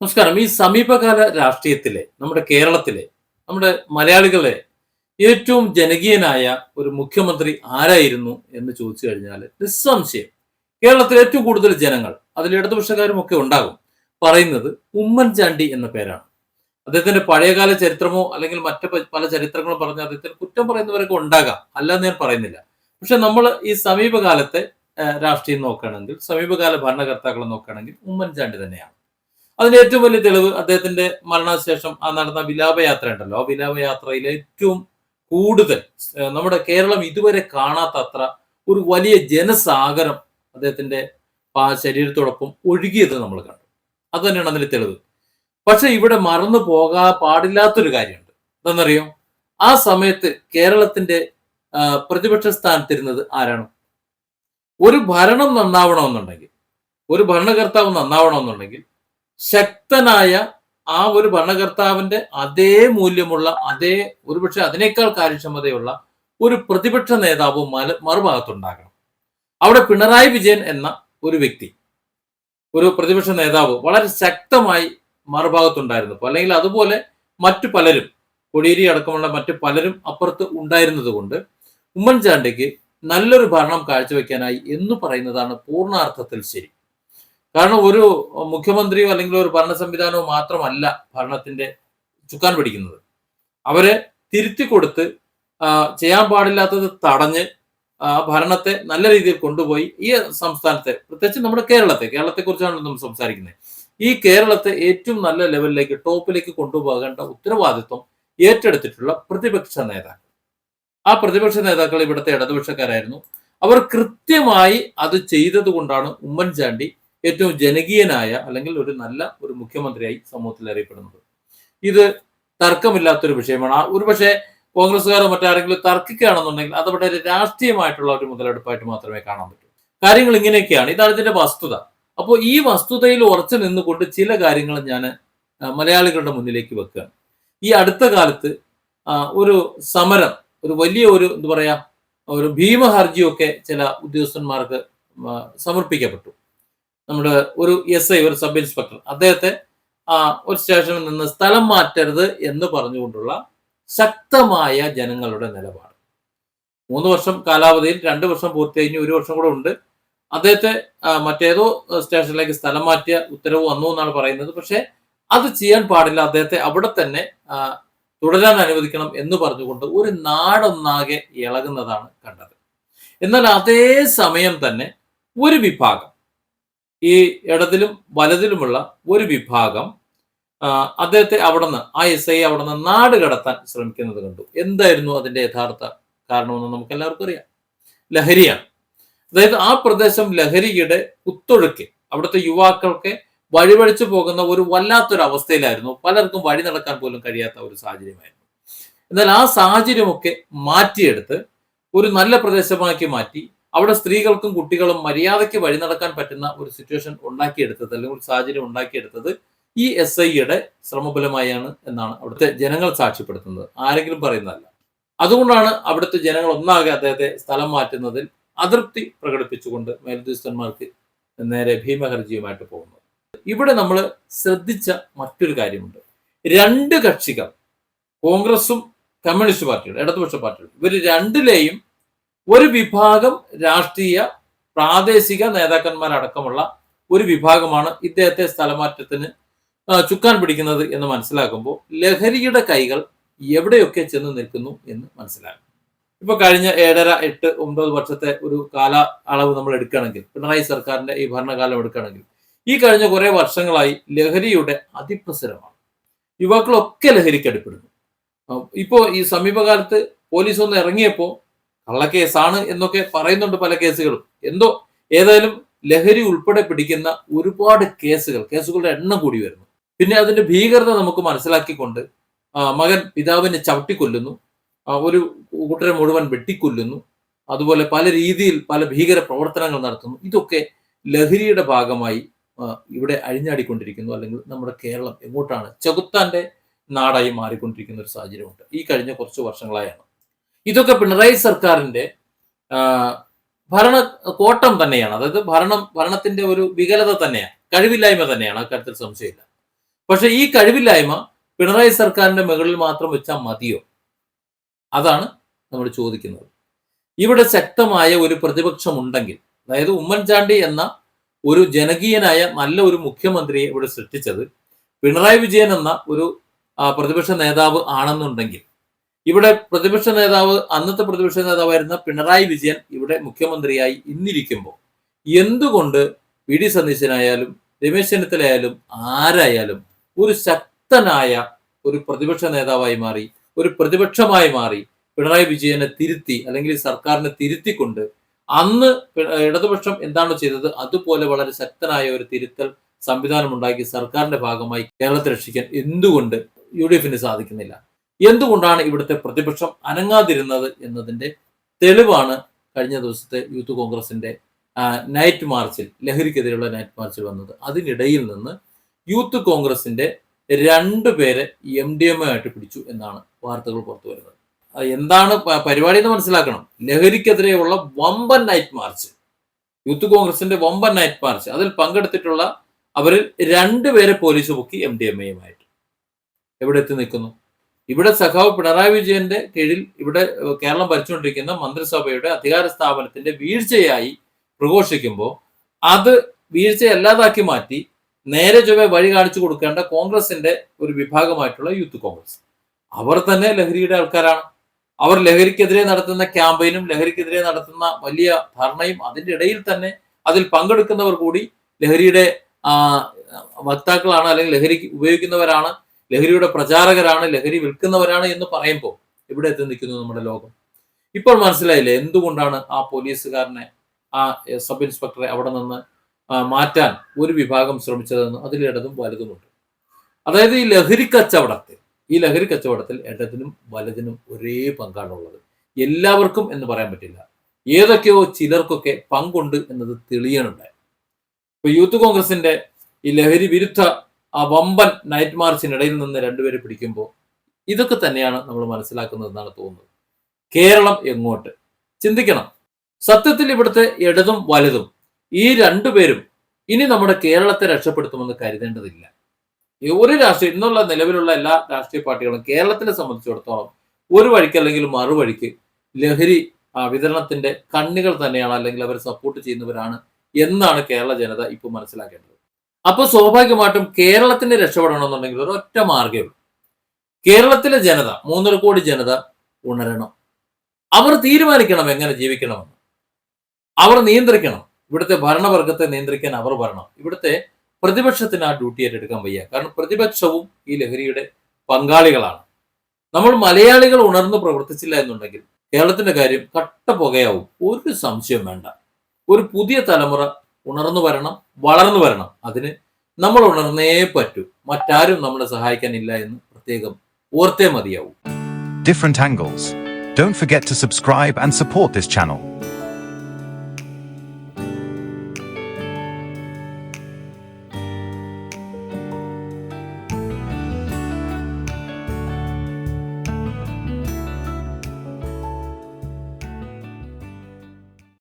നമസ്കാരം. ഈ സമീപകാല രാഷ്ട്രീയത്തിലെ നമ്മുടെ കേരളത്തിലെ നമ്മുടെ മലയാളികളെ ഏറ്റവും ജനകീയനായ ഒരു മുഖ്യമന്ത്രി ആരായിരുന്നു എന്ന് ചോദിച്ചു കഴിഞ്ഞാൽ നിസ്സംശയം കേരളത്തിൽ ഏറ്റവും കൂടുതൽ ജനങ്ങൾ അതിൽ ഇടതുപക്ഷക്കാരും ഒക്കെ ഉണ്ടാകും പറയുന്നത് ഉമ്മൻചാണ്ടി എന്ന പേരാണ്. അദ്ദേഹത്തിന്റെ പഴയകാല ചരിത്രമോ അല്ലെങ്കിൽ മറ്റു പല ചരിത്രങ്ങളും പറഞ്ഞ അദ്ദേഹത്തിന് കുറ്റം പറയുന്നവരൊക്കെ ഉണ്ടാകാം. അല്ലെന്ന് ഞാൻ പറയുന്നില്ല. പക്ഷെ നമ്മൾ ഈ സമീപകാലത്തെ രാഷ്ട്രീയം നോക്കുകയാണെങ്കിൽ സമീപകാല ഭരണകർത്താക്കളെ നോക്കുകയാണെങ്കിൽ ഉമ്മൻചാണ്ടി തന്നെയാണ്. അതിന്റെ ഏറ്റവും വലിയ തെളിവ് അദ്ദേഹത്തിന്റെ മരണശേഷം ആ നടന്ന വിലാപയാത്ര ഉണ്ടല്ലോ ആ വിലാപയാത്രയിൽ ഏറ്റവും കൂടുതൽ നമ്മുടെ കേരളം ഇതുവരെ കാണാത്ത അത്ര ഒരു വലിയ ജനസാഗരം അദ്ദേഹത്തിന്റെ ശരീരത്തോടൊപ്പം ഒഴുകിയത് നമ്മൾ കണ്ടു. അത് തന്നെയാണ് അതിന്റെ തെളിവ്. പക്ഷെ ഇവിടെ മറന്നു പോകാൻ പാടില്ലാത്തൊരു കാര്യമുണ്ട്. എന്താണെന്നറിയോ ആ സമയത്ത് കേരളത്തിന്റെ പ്രതിപക്ഷ സ്ഥാനത്തിരുന്നത് ആരാണ്? ഒരു ഭരണം നന്നാവണമെന്നുണ്ടെങ്കിൽ ഒരു ഭരണകർത്താവ് നന്നാവണമെന്നുണ്ടെങ്കിൽ ശക്തനായ ആ ഒരു ഭരണകർത്താവിന്റെ അതേ മൂല്യമുള്ള അതേ ഒരുപക്ഷെ അതിനേക്കാൾ കാര്യക്ഷമതയുള്ള ഒരു പ്രതിപക്ഷ നേതാവ് മല മറുഭാഗത്തുണ്ടാകണം. അവിടെ പിണറായി വിജയൻ എന്ന ഒരു വ്യക്തി ഒരു പ്രതിപക്ഷ നേതാവ് വളരെ ശക്തമായി മറുഭാഗത്തുണ്ടായിരുന്നു. അല്ലെങ്കിൽ അതുപോലെ മറ്റു പലരും കൊടിയേരി അടക്കമുള്ള മറ്റു പലരും അപ്പുറത്ത് ഉണ്ടായിരുന്നത് കൊണ്ട് ഉമ്മൻചാണ്ടിക്ക് നല്ലൊരു ഭരണം കാഴ്ചവെക്കാനായി എന്ന് പറയുന്നതാണ് പൂർണാർത്ഥത്തിൽ ശരി. കാരണം ഒരു മുഖ്യമന്ത്രിയോ അല്ലെങ്കിൽ ഒരു ഭരണ സംവിധാനമോ മാത്രമല്ല ഭരണത്തിന്റെ ചുക്കാൻ പിടിക്കുന്നത്. അവരെ തിരുത്തി കൊടുത്ത് ചെയ്യാൻ പാടില്ലാത്തത് തടഞ്ഞ് ഭരണത്തെ നല്ല രീതിയിൽ കൊണ്ടുപോയി ഈ സംസ്ഥാനത്തെ പ്രത്യേകിച്ച് നമ്മുടെ കേരളത്തെ കേരളത്തെ കുറിച്ചാണ് നമ്മൾ സംസാരിക്കുന്നത്. ഈ കേരളത്തെ ഏറ്റവും നല്ല ലെവലിലേക്ക് ടോപ്പിലേക്ക് കൊണ്ടുപോകേണ്ട ഉത്തരവാദിത്വം ഏറ്റെടുത്തിട്ടുള്ള പ്രതിപക്ഷ നേതാക്കൾ. ആ പ്രതിപക്ഷ നേതാക്കൾ ഇവിടുത്തെ ഇടതുപക്ഷക്കാരായിരുന്നു. അവർ കൃത്യമായി അത് ചെയ്തത് കൊണ്ടാണ് ഉമ്മൻചാണ്ടി ഏറ്റവും ജനകീയനായ അല്ലെങ്കിൽ ഒരു നല്ല ഒരു മുഖ്യമന്ത്രിയായി സമൂഹത്തിൽ അറിയപ്പെടുന്നത്. ഇത് തർക്കമില്ലാത്തൊരു വിഷയമാണ്. ഒരുപക്ഷെ കോൺഗ്രസ്സുകാരോ മറ്റാരെങ്കിലും തർക്കിക്കുകയാണെന്നുണ്ടെങ്കിൽ അത് വളരെ രാഷ്ട്രീയമായിട്ടുള്ള ഒരു മുതലെടുപ്പായിട്ട് മാത്രമേ കാണാൻ പറ്റൂ. കാര്യങ്ങൾ ഇങ്ങനെയൊക്കെയാണ്. ഇതാണ് ഇതിന്റെ വസ്തുത. അപ്പോൾ ഈ വസ്തുതയിൽ ഉറച്ചു നിന്നുകൊണ്ട് ചില കാര്യങ്ങൾ ഞാൻ മലയാളികളുടെ മുന്നിലേക്ക് വെക്കുകയാണ്. ഈ അടുത്ത കാലത്ത് ഒരു സമരം ഒരു വലിയ ഒരു എന്താ പറയാ ഒരു ഭീമഹർജിയൊക്കെ ചില ഉദ്യോഗസ്ഥന്മാർക്ക് സമർപ്പിക്കപ്പെട്ടു. നമ്മുടെ ഒരു എസ് ഐ ഒരു സബ് ഇൻസ്പെക്ടർ അദ്ദേഹത്തെ ഒരു സ്റ്റേഷനിൽ നിന്ന് സ്ഥലം മാറ്റരുത് എന്ന് പറഞ്ഞുകൊണ്ടുള്ള ശക്തമായ ജനങ്ങളുടെ നിലപാട്. മൂന്ന് വർഷം കാലാവധിയിൽ രണ്ട് വർഷം പൂർത്തി കഴിഞ്ഞ് ഒരു വർഷം കൂടെ ഉണ്ട്. അദ്ദേഹത്തെ മറ്റേതോ സ്റ്റേഷനിലേക്ക് സ്ഥലം മാറ്റിയ ഉത്തരവ് വന്നു എന്നാണ് പറയുന്നത്. പക്ഷേ അത് ചെയ്യാൻ പാടില്ല. അദ്ദേഹത്തെ അവിടെ തന്നെ തുടരാൻ അനുവദിക്കണം എന്ന് പറഞ്ഞുകൊണ്ട് ഒരു നാടൊന്നാകെ ഇളകുന്നതാണ് കണ്ടത്. എന്നാൽ അതേ സമയം തന്നെ ഒരു വിഭാഗം ഈ ഇടതിലും വലതിലുമുള്ള ഒരു വിഭാഗം അദ്ദേഹത്തെ അദ്ദേഹത്തെ അവിടുന്ന് ആ എസ് ഐ അവിടുന്ന് നാട് കടത്താൻ ശ്രമിക്കുന്നത് കണ്ടു. എന്തായിരുന്നു അതിന്റെ യഥാർത്ഥ കാരണമെന്ന് നമുക്ക് എല്ലാവർക്കും അറിയാം. ലഹരിയാണ്. അതായത് ആ പ്രദേശം ലഹരിയുടെ കുത്തൊഴുക്ക് അവിടുത്തെ യുവാക്കൾക്ക് വഴിവഴിച്ചു പോകുന്ന ഒരു വല്ലാത്തൊരു അവസ്ഥയിലായിരുന്നു പലർക്കും വഴി നടക്കാൻ പോലും കഴിയാത്ത ഒരു സാഹചര്യമായിരുന്നു. എന്നാൽ ആ സാഹചര്യമൊക്കെ മാറ്റിയെടുത്ത് ഒരു നല്ല പ്രദേശമാക്കി മാറ്റി അവിടെ സ്ത്രീകൾക്കും കുട്ടികളും മര്യാദയ്ക്ക് വഴി നടക്കാൻ പറ്റുന്ന ഒരു സിറ്റുവേഷൻ ഉണ്ടാക്കിയെടുത്തത് അല്ലെങ്കിൽ ഒരു സാഹചര്യം ഉണ്ടാക്കിയെടുത്തത് ഈ എസ് ഐയുടെ ശ്രമബലമായാണ് എന്നാണ് അവിടുത്തെ ജനങ്ങൾ സാക്ഷ്യപ്പെടുത്തുന്നത്. ആരെങ്കിലും പറയുന്നതല്ല. അതുകൊണ്ടാണ് അവിടുത്തെ ജനങ്ങൾ ഒന്നാകെ അദ്ദേഹത്തെ സ്ഥലം മാറ്റുന്നതിൽ അതൃപ്തി പ്രകടിപ്പിച്ചുകൊണ്ട് മേലുദ്യോഗസ്ഥന്മാർക്ക് നേരെ ഭീമഹർജിയുമായിട്ട് പോകുന്നത്. ഇവിടെ നമ്മൾ ശ്രദ്ധിച്ച മറ്റൊരു കാര്യമുണ്ട്. രണ്ട് കക്ഷികൾ കോൺഗ്രസും കമ്മ്യൂണിസ്റ്റ് പാർട്ടിയുടെ ഇടതുപക്ഷ പാർട്ടിയുടെ ഇവർ രണ്ടിലെയും ഒരു വിഭാഗം രാഷ്ട്രീയ പ്രാദേശിക നേതാക്കന്മാരടക്കമുള്ള ഒരു വിഭാഗമാണ് ഇദ്ദേഹത്തെ സ്ഥലമാറ്റത്തിന് ചുക്കാൻ പിടിക്കുന്നത് എന്ന് മനസ്സിലാക്കുമ്പോൾ ലഹരിയുടെ കൈകൾ എവിടെയൊക്കെ ചെന്ന് നിൽക്കുന്നു എന്ന് മനസ്സിലാക്കും. ഇപ്പൊ കഴിഞ്ഞ ഏഴര എട്ട് ഒമ്പത് വർഷത്തെ ഒരു കാല അളവ് നമ്മൾ എടുക്കുകയാണെങ്കിൽ പിണറായി സർക്കാരിന്റെ ഈ ഭരണകാലം എടുക്കുകയാണെങ്കിൽ ഈ കഴിഞ്ഞ കുറെ വർഷങ്ങളായി ലഹരിയുടെ അതിപ്രസരമാണ്. യുവാക്കളൊക്കെ ലഹരിക്കടിപ്പെടുന്നു ഇപ്പോൾ ഇപ്പോ ഈ സമീപകാലത്ത് പോലീസ് ഒന്ന് ഇറങ്ങിയപ്പോ കള്ളക്കേസാണ് എന്നൊക്കെ പറയുന്നുണ്ട് പല കേസുകളും. എന്തോ ഏതായാലും ലഹരി ഉൾപ്പെടെ പിടിക്കുന്ന ഒരുപാട് കേസുകൾ കേസുകളുടെ എണ്ണം കൂടി വരുന്നു. പിന്നെ അതിന്റെ ഭീകരത നമുക്ക് മനസ്സിലാക്കിക്കൊണ്ട് മകൻ പിതാവിനെ ചവിട്ടിക്കൊല്ലുന്നു. ഒരു കൂട്ടരെ മുഴുവൻ വെട്ടിക്കൊല്ലുന്നു. അതുപോലെ പല രീതിയിൽ പല ഭീകര പ്രവർത്തനങ്ങൾ നടത്തുന്നു. ഇതൊക്കെ ലഹരിയുടെ ഭാഗമായി ഇവിടെ അഴിഞ്ഞാടിക്കൊണ്ടിരിക്കുന്നു. അല്ലെങ്കിൽ നമ്മുടെ കേരളം എങ്ങോട്ടാണ് ചെകുത്താന്റെ നാടായി മാറിക്കൊണ്ടിരിക്കുന്ന ഒരു സാഹചര്യമുണ്ട്. ഈ കഴിഞ്ഞ കുറച്ച് വർഷങ്ങളായാണ്. ഇതൊക്കെ പിണറായി സർക്കാരിന്റെ ഭരണ കോട്ടം തന്നെയാണ്. അതായത് ഭരണം ഭരണത്തിന്റെ ഒരു വികലത തന്നെയാണ്. കഴിവില്ലായ്മ തന്നെയാണ്. അക്കാര്യത്തിൽ സംശയമില്ല. പക്ഷെ ഈ കഴിവില്ലായ്മ പിണറായി സർക്കാരിന്റെ മുകളിൽ മാത്രം വെച്ചാൽ മതിയോ? അതാണ് നമ്മൾ ചോദിക്കുന്നത്. ഇവിടെ ശക്തമായ ഒരു പ്രതിപക്ഷമുണ്ടെങ്കിൽ അതായത് ഉമ്മൻചാണ്ടി എന്ന ഒരു ജനകീയനായ നല്ല ഒരു മുഖ്യമന്ത്രിയെ ഇവിടെ സൃഷ്ടിച്ചത് പിണറായി വിജയൻ എന്ന ഒരു പ്രതിപക്ഷ നേതാവ് ആണെന്നുണ്ടെങ്കിൽ ഇവിടെ പ്രതിപക്ഷ നേതാവ് അന്നത്തെ പ്രതിപക്ഷ നേതാവായിരുന്ന പിണറായി വിജയൻ ഇവിടെ മുഖ്യമന്ത്രിയായി ഇന്നിരിക്കുമ്പോൾ എന്തുകൊണ്ട് വി ഡി സതീശനായാലും രമേശ് ചെന്നിത്തലയായാലും ആരായാലും ഒരു ശക്തനായ ഒരു പ്രതിപക്ഷ നേതാവായി മാറി ഒരു പ്രതിപക്ഷമായി മാറി പിണറായി വിജയനെ തിരുത്തി അല്ലെങ്കിൽ സർക്കാരിനെ തിരുത്തിക്കൊണ്ട് അന്ന് ഇടതുപക്ഷം എന്താണോ ചെയ്തത് അതുപോലെ വളരെ ശക്തനായ ഒരു തിരുത്തൽ സംവിധാനം ഉണ്ടാക്കി സർക്കാരിന്റെ ഭാഗമായി കേരളത്തെ രക്ഷിക്കാൻ എന്തുകൊണ്ട് യു ഡി എഫിന് സാധിക്കുന്നില്ല? എന്തുകൊണ്ടാണ് ഇവിടുത്തെ പ്രതിപക്ഷം അനങ്ങാതിരുന്നത് എന്നതിന്റെ തെളിവാണ് കഴിഞ്ഞ ദിവസത്തെ യൂത്ത് കോൺഗ്രസിന്റെ നൈറ്റ് മാർച്ചിൽ ലഹരിക്കെതിരെയുള്ള നൈറ്റ് മാർച്ചിൽ വന്നത്. അതിനിടയിൽ നിന്ന് യൂത്ത് കോൺഗ്രസിന്റെ രണ്ടു പേരെ എം ഡി എം ആയിട്ട് പിടിച്ചു എന്നാണ് വാർത്തകൾ പുറത്തു വരുന്നത്. എന്താണ് പരിപാടി എന്ന് മനസ്സിലാക്കണം. ലഹരിക്കെതിരെയുള്ള വമ്പൻ നൈറ്റ് മാർച്ച് യൂത്ത് കോൺഗ്രസിന്റെ വമ്പൻ നൈറ്റ് മാർച്ച് അതിൽ പങ്കെടുത്തിട്ടുള്ള അവരിൽ രണ്ടുപേരെ പോലീസ് പൊക്കി എം ഡി എം എയുമായിട്ട് എവിടെ എത്തി നിൽക്കുന്നു? ഇവിടെ സഖാവ് പിണറായി വിജയന്റെ കീഴിൽ ഇവിടെ കേരളം ഭരിച്ചുകൊണ്ടിരിക്കുന്ന മന്ത്രിസഭയുടെ അധികാര സ്ഥാപനത്തിന്റെ വീഴ്ചയായി പ്രഘോഷിക്കുമ്പോൾ അത് വീഴ്ചയല്ലാതാക്കി മാറ്റി നേരെ ചൊവ്വെ വഴി കാണിച്ചു കൊടുക്കേണ്ട കോൺഗ്രസിന്റെ ഒരു വിഭാഗമായിട്ടുള്ള യൂത്ത് കോൺഗ്രസ്. അവർ തന്നെ ലഹരിയുടെ ആൾക്കാരാണ്. അവർ ലഹരിക്കെതിരെ നടത്തുന്ന ക്യാമ്പയിനും ലഹരിക്കെതിരെ നടത്തുന്ന വലിയ ധർണയും അതിന്റെ ഇടയിൽ തന്നെ അതിൽ പങ്കെടുക്കുന്നവർ കൂടി ലഹരിയുടെ വക്താക്കളാണ് അല്ലെങ്കിൽ ലഹരി ഉപയോഗിക്കുന്നവരാണ്. ലഹരിയുടെ പ്രചാരകരാണ് ലഹരി വിൽക്കുന്നവരാണ് എന്ന് പറയുമ്പോൾ ഇവിടെ എത്തി നിൽക്കുന്നു നമ്മുടെ ലോകം? ഇപ്പോൾ മനസ്സിലായില്ലേ എന്തുകൊണ്ടാണ് ആ പോലീസുകാരനെ ആ സബ് ഇൻസ്പെക്ടറെ അവിടെ നിന്ന് മാറ്റാൻ ഒരു വിഭാഗം ശ്രമിച്ചതെന്ന് അതിൽ ഇടതും വലുതുമുണ്ട് അതായത് ഈ ലഹരി കച്ചവടത്തിൽ ഈ ലഹരി കച്ചവടത്തിൽ ഇടതിനും വലതിനും ഒരേ പങ്കാണുള്ളത് എല്ലാവർക്കും എന്ന് പറയാൻ പറ്റില്ല. ഏതൊക്കെയോ ചിലർക്കൊക്കെ പങ്കുണ്ട് എന്നത് തെളിയണുണ്ടായി ഇപ്പൊ യൂത്ത് കോൺഗ്രസിന്റെ ഈ ലഹരി വിരുദ്ധ ആ വമ്പൻ നൈറ്റ് മാർച്ചിനിടയിൽ നിന്ന് രണ്ടുപേരെ പിടിക്കുമ്പോൾ ഇതൊക്കെ തന്നെയാണ് നമ്മൾ മനസ്സിലാക്കുന്നതെന്നാണ് തോന്നുന്നത്. കേരളം എങ്ങോട്ട്? ചിന്തിക്കണം. സത്യത്തിൽ ഇവിടുത്തെ ഇടതും വലുതും ഈ രണ്ടുപേരും ഇനി നമ്മുടെ കേരളത്തെ രക്ഷപ്പെടുത്തുമെന്ന് കരുതേണ്ടതില്ല. ഒരു രാഷ്ട്രീയ ഇന്നുള്ള നിലവിലുള്ള എല്ലാ രാഷ്ട്രീയ പാർട്ടികളും കേരളത്തിനെ സംബന്ധിച്ചിടത്തോളം ഒരു വഴിക്ക് അല്ലെങ്കിൽ മറുവഴിക്ക് ലഹരി വിതരണത്തിന്റെ കണ്ണികൾ തന്നെയാണ് അല്ലെങ്കിൽ അവർ സപ്പോർട്ട് ചെയ്യുന്നവരാണ് എന്നാണ് കേരള ജനത ഇപ്പോൾ മനസ്സിലാക്കേണ്ടത്. അപ്പൊ സ്വാഭാവികമായിട്ടും കേരളത്തിന് രക്ഷപ്പെടണമെന്നുണ്ടെങ്കിൽ ഒരൊറ്റ മാർഗമേ ഉള്ളൂ. കേരളത്തിലെ ജനത മൂന്നര കോടി ജനത ഉണരണം. അവർ തീരുമാനിക്കണം എങ്ങനെ ജീവിക്കണമെന്ന്. അവർ നിയന്ത്രിക്കണം. ഇവിടുത്തെ ഭരണവർഗത്തെ നിയന്ത്രിക്കാൻ അവർ വരണം. ഇവിടുത്തെ പ്രതിപക്ഷത്തിന് ആ ഡ്യൂട്ടി ഏറ്റെടുക്കാൻ വയ്യ. കാരണം പ്രതിപക്ഷവും ഈ ലഹരിയുടെ പങ്കാളികളാണ്. നമ്മൾ മലയാളികൾ ഉണർന്ന് പ്രവർത്തിച്ചില്ല എന്നുണ്ടെങ്കിൽ കേരളത്തിന്റെ കാര്യം കട്ട പുകയാവും. ഒരു സംശയം വേണ്ട. ഒരു പുതിയ തലമുറ ഉണർന്നു വരണം വളർന്നു വരണം അതിന് നമ്മൾ ഉണർന്നേ പറ്റൂ മറ്റാരും നമ്മളെ സഹായിക്കാനില്ല എന്ന് പ്രത്യേകം ഓർത്തേ മതിയാവും different angles. Don't forget to subscribe and support this channel.